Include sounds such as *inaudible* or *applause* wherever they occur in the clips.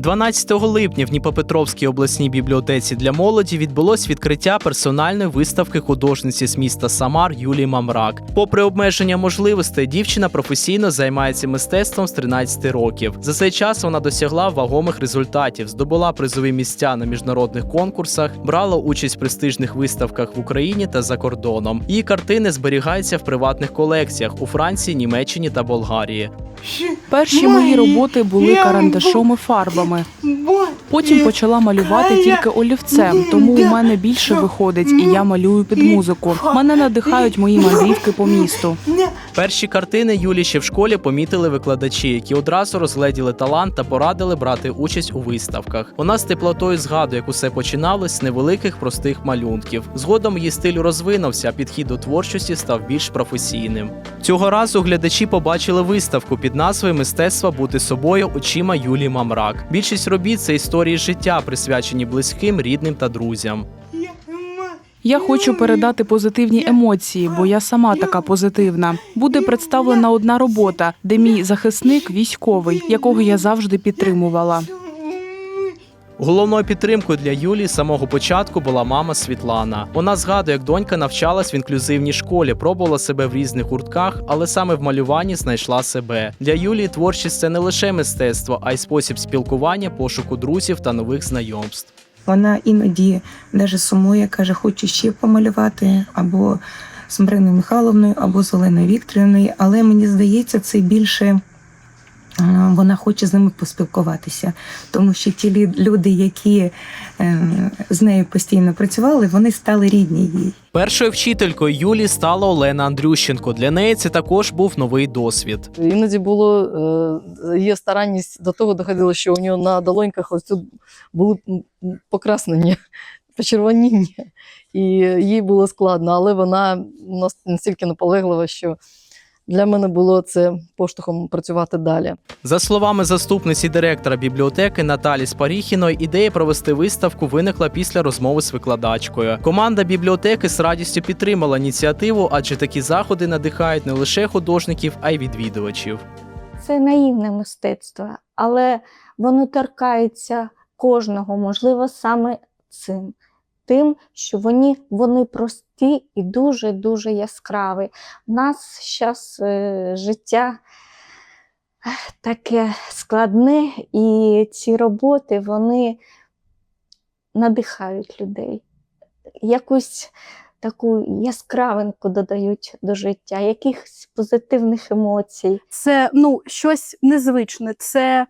12 липня в Дніпропетровській обласній бібліотеці для молоді відбулось відкриття персональної виставки художниці з міста Самар Юлії Мамрак. Попри обмеження можливостей, дівчина професійно займається мистецтвом з 13 років. За цей час вона досягла вагомих результатів, здобула призові місця на міжнародних конкурсах, брала участь в престижних виставках в Україні та за кордоном. Її картини зберігаються в приватних колекціях у Франції, Німеччині та Болгарії. Перші мої роботи були карандашом і фарбами. Потім почала малювати тільки олівцем, тому у мене більше виходить, і я малюю під музику. Мене надихають мої мандрівки по місту. Перші картини Юлі ще в школі помітили викладачі, які одразу розгледіли талант та порадили брати участь у виставках. Вона з теплотою згадує, як усе починалось з невеликих простих малюнків. Згодом її стиль розвинувся, а підхід до творчості став більш професійним. Цього разу глядачі побачили виставку під назвою Мистецтво бути собою очима Юлії Мамрак. Більшість робіт це історії життя, присвячені близьким, рідним та друзям. Я хочу передати позитивні емоції, бо я сама така позитивна. Буде представлена одна робота, де мій захисник військовий, якого я завжди підтримувала. Головною підтримкою для Юлії з самого початку була мама Світлана. Вона згадує, як донька навчалась в інклюзивній школі, пробувала себе в різних гуртках, але саме в малюванні знайшла себе. Для Юлії творчість це не лише мистецтво, а й спосіб спілкування, пошуку друзів та нових знайомств. Вона іноді даже сумує, каже, хочу ще помалювати або з Мариною Михайловною, або з Оленою Вікторівною, але мені здається, це більше вона хоче з ними поспілкуватися, тому що ті люди, які е, з нею постійно працювали, вони стали рідні їй. Першою вчителькою Юлії стала Олена Андрющенко. Для неї це також був новий досвід. Іноді було е, є старанність до того доходило, що у нього на долоньках ось тут були покраснення, *laughs* почервоніння, і їй було складно, але вона настільки наполеглива, що для мене було це поштовхом працювати далі. За словами заступниці директора бібліотеки Наталі Спаріхіної, ідея провести виставку виникла після розмови з викладачкою. Команда бібліотеки з радістю підтримала ініціативу, адже такі заходи надихають не лише художників, а й відвідувачів. це наївне мистецтво, але воно торкається кожного, можливо, саме цим. Тим, що вони, вони прості і дуже-дуже яскраві. У нас зараз е, життя таке складне, і ці роботи вони надихають людей. Якусь таку яскравинку додають до життя, якихось позитивних емоцій. це ну щось незвичне, це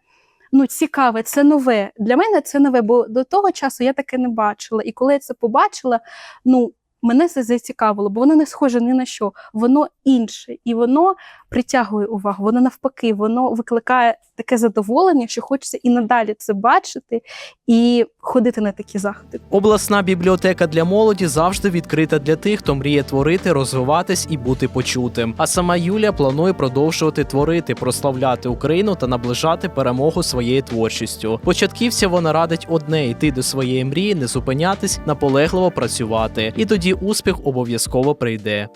ну цікаве, це нове. Для мене це нове, бо до того часу я таке не бачила. І коли я це побачила, ну мене це зацікавило, бо воно не схоже ні на що, воно інше, і воно притягує увагу. Воно навпаки, воно викликає таке задоволення, що хочеться і надалі це бачити і ходити на такі заходи. Обласна бібліотека для молоді завжди відкрита для тих, хто мріє творити, розвиватись і бути почутим. А сама Юлія планує продовжувати творити, прославляти Україну та наближати перемогу своєю творчістю. Початківця вона радить одне йти до своєї мрії, не зупинятись, наполегливо працювати. І тоді успіх обов'язково прийде.